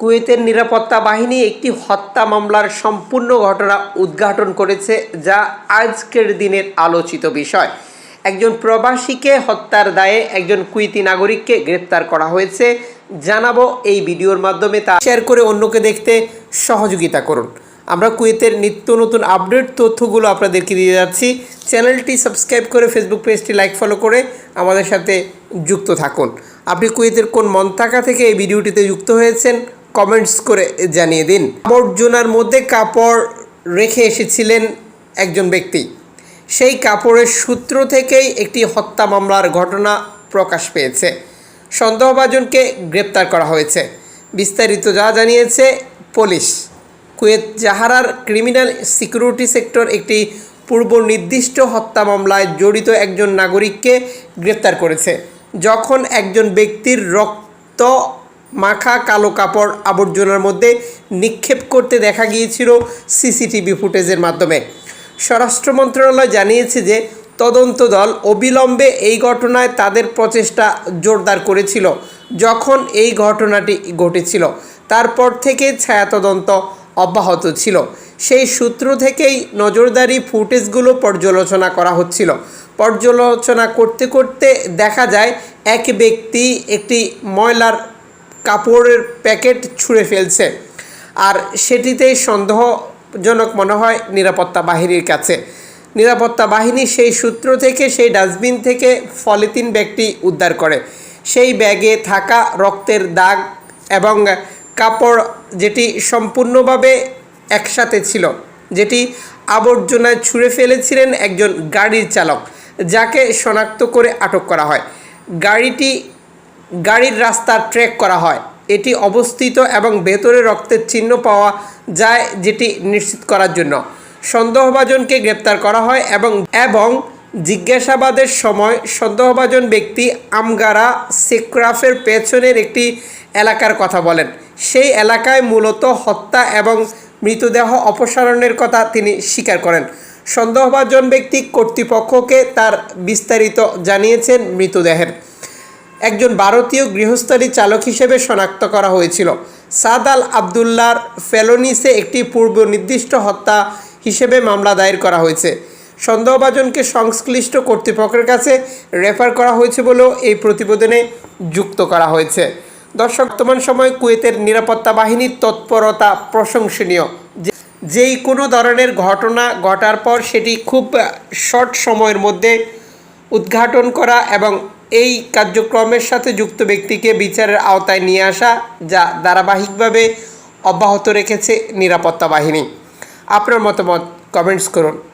কুয়েতের নিরাপত্তা বাহিনী একটি হত্যা মামলার সম্পূর্ণ ঘটনা উদ্ঘাটন করেছে, যা আজকের দিনের আলোচিত বিষয়। একজন প্রবাসীকে হত্যার দায়ে একজন কুয়েতি নাগরিককে গ্রেপ্তার করা হয়েছে। জানাব এই ভিডিওর মাধ্যমে তা। শেয়ার করে অন্যকে দেখতে সহযোগিতা করুন। আমরা কুয়েতের নিত্য নতুন আপডেট তথ্যগুলো আপনাদেরকে দিয়ে যাচ্ছি। চ্যানেলটি সাবস্ক্রাইব করে ফেসবুক পেজটি লাইক, ফলো করে আমাদের সাথে যুক্ত থাকুন। আপনি কুয়েতের কোন মন্তাকা থেকে এই ভিডিওটিতে যুক্ত হয়েছেন কমেন্টস করে জানিয়ে দিন। আবর্জনার মধ্যে কাপড় রেখে এসেছিলেন একজন ব্যক্তি। সেই কাপড়ের সূত্র থেকেই একটি হত্যা মামলার ঘটনা প্রকাশ পেয়েছে। সন্দেহভাজনকে গ্রেপ্তার করা হয়েছে। বিস্তারিত যা জানিয়েছে পুলিশ। কুয়েত জাহারার ক্রিমিনাল সিকিউরিটি সেক্টর একটি পূর্ব নির্দিষ্ট হত্যা মামলায় জড়িত একজন নাগরিককে গ্রেপ্তার করেছে। যখন একজন ব্যক্তির রক্ত মাখা কালো কাপড় আবর্জনার মধ্যে নিক্ষেপ করতে দেখা গিয়েছিল সিসিটিভি ফুটেজের মাধ্যমে। স্বরাষ্ট্র মন্ত্রণালয় জানিয়েছে যে তদন্ত দল অবিলম্বে এই ঘটনায় তাদের প্রচেষ্টা জোরদার করেছিল যখন এই ঘটনাটি ঘটেছিল। তারপর থেকে ছায়া তদন্ত অব্যাহত ছিল। সেই সূত্র থেকেই নজরদারি ফুটেজগুলো পর্যালোচনা করা হচ্ছিল। পর্যালোচনা করতে করতে দেখা যায় এক ব্যক্তি একটি ময়লার কাপড়ের প্যাকেট ছুঁড়ে ফেলছে। আর সেটিতেই সন্দেহজনক মনে হয় নিরাপত্তা বাহিনীর কাছে। নিরাপত্তা বাহিনী সেই সূত্র থেকে, সেই ডাস্টবিন থেকে ফলিতিন ব্যাগটি উদ্ধার করে। সেই ব্যাগে থাকা রক্তের দাগ এবং কাপড় যেটি সম্পূর্ণভাবে একসাথে ছিল, যেটি আবর্জনায় ছুঁড়ে ফেলেছিলেন একজন গাড়ির চালক, যাকে শনাক্ত করে আটক করা হয়। গাড়িটি গাড়ির রাস্তা ট্র্যাক করা হয়। এটি অবস্থিত এবং ভেতরে রক্তের চিহ্ন পাওয়া যায় যেটি নিশ্চিত করার জন্য। সন্দেহভাজনকে গ্রেপ্তার করা হয় এবং এবং জিজ্ঞাসাবাদের সময় সন্দেহভাজন ব্যক্তি আমগারা সেক্রাফের পেছনের একটি এলাকার কথা বলেন। সেই এলাকায় মূলত হত্যা এবং মৃতদেহ অপসারণের কথা তিনি স্বীকার করেন। সন্দেহভাজন ব্যক্তি কর্তৃপক্ষকে তার বিস্তারিত জানিয়েছেন মৃতদেহের। একজন ভারতীয় গৃহস্থালী চালক হিসেবে শনাক্ত করা হয়েছিল। সাদ আল আবদুল্লার ফেলোনিসে একটি পূর্ব নির্দিষ্ট হত্যা হিসেবে মামলা দায়ের করা হয়েছে। সন্দেহভাজনকে সংশ্লিষ্ট কর্তৃপক্ষের কাছে রেফার করা হয়েছে বলেও এই প্রতিবেদনে যুক্ত করা হয়েছে। দর্শক, বর্তমান সময় কুয়েতের নিরাপত্তা বাহিনীর তৎপরতা প্রশংসনীয়। যেই কোনো ধরনের ঘটনা ঘটার পর সেটি খুব শর্ট সময়ের মধ্যে উদ্ঘাটন করা এবং এই কার্যক্রমের সাথে যুক্ত ব্যক্তিকে বিচারের আওতায় নিয়ে আসা, যা ধারাবাহিকভাবে অব্যাহত রেখেছে নিরাপত্তা বাহিনী। আপনার মতামত কমেন্টস করুন।